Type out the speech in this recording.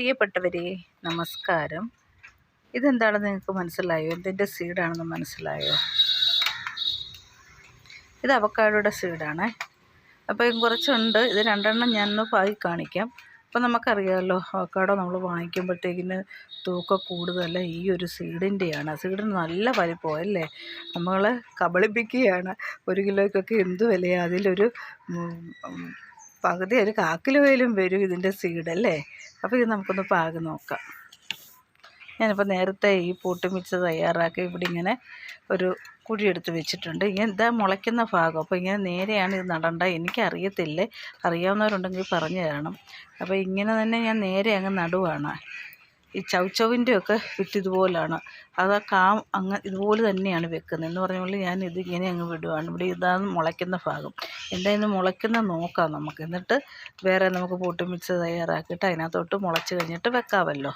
പ്രിയപ്പെട്ടവരെ നമസ്കാരം. ഇതെന്താണെന്ന് നിങ്ങൾക്ക് മനസ്സിലായോ? എന്തിന്റെ സീഡാണെന്ന് മനസ്സിലായോ? ഇത് അവക്കാടോയുടെ സീഡാണ്. അപ്പോൾ കുറച്ചുണ്ട്. ഇത് രണ്ടെണ്ണം ഞാനൊന്ന് പാകി കാണിക്കാം. അപ്പോൾ നമുക്കറിയാമല്ലോ അവക്കാടോ നമ്മൾ വാങ്ങിക്കുമ്പോഴത്തേക്കിന് തൂക്കം കൂടുതൽ ഈ ഒരു സീഡിന്റെയാണ് സീഡിന് നല്ല വലിപ്പം അല്ലേ? നമ്മൾ കബളിപ്പിക്കുകയാണ്. ഒരു കിലോയ്ക്കൊക്കെ എന്ത് വിലയാണ് അതിലൊരു പകുതി ഒരു കാക്കിലുവയിലും വരും ഇതിന്റെ സീഡ് അല്ലേ? അപ്പോൾ ഇത് നമുക്കൊന്ന് പാകി നോക്കാം. ഞാനിപ്പോൾ നേരത്തെ ഈ പൂട്ടി മിക്സ് തയ്യാറാക്കി ഇവിടെ ഇങ്ങനെ ഒരു കുഴിയെടുത്ത് വെച്ചിട്ടുണ്ട്. ഇങ്ങനെ ഇതാ മുളയ്ക്കുന്ന ഭാഗം? അപ്പോൾ ഇങ്ങനെ നേരെയാണ് ഇത് നടണ്ട. എനിക്കറിയത്തില്ലേ? അറിയാവുന്നവരുണ്ടെങ്കിൽ പറഞ്ഞു തരണം. അപ്പോൾ ഇങ്ങനെ തന്നെ ഞാൻ നേരെ അങ്ങ് നടുവാണ്. ഈ ചൗച്ചവിന്റെ ഒക്കെ വിത്ത് ഇതുപോലെയാണ് അത് ആ കാ അങ്ങ് ഇതുപോലെ തന്നെയാണ് വെക്കുന്നത്. എന്ന് പറഞ്ഞ പോലെ ഞാൻ ഇത് ഇങ്ങനെ അങ്ങ് വിടുവാണ്. ഇവിടെ ഇതാണ് മുളയ്ക്കുന്ന ഭാഗം. എന്തായാലും മുളയ്ക്കുന്ന നോക്കാം നമുക്ക്. എന്നിട്ട് വേറെ നമുക്ക് പൂട്ടി മിക്സ് തയ്യാറാക്കിയിട്ട് അതിനകത്തോട്ട് മുളച്ച് കഴിഞ്ഞിട്ട് വെക്കാമല്ലോ.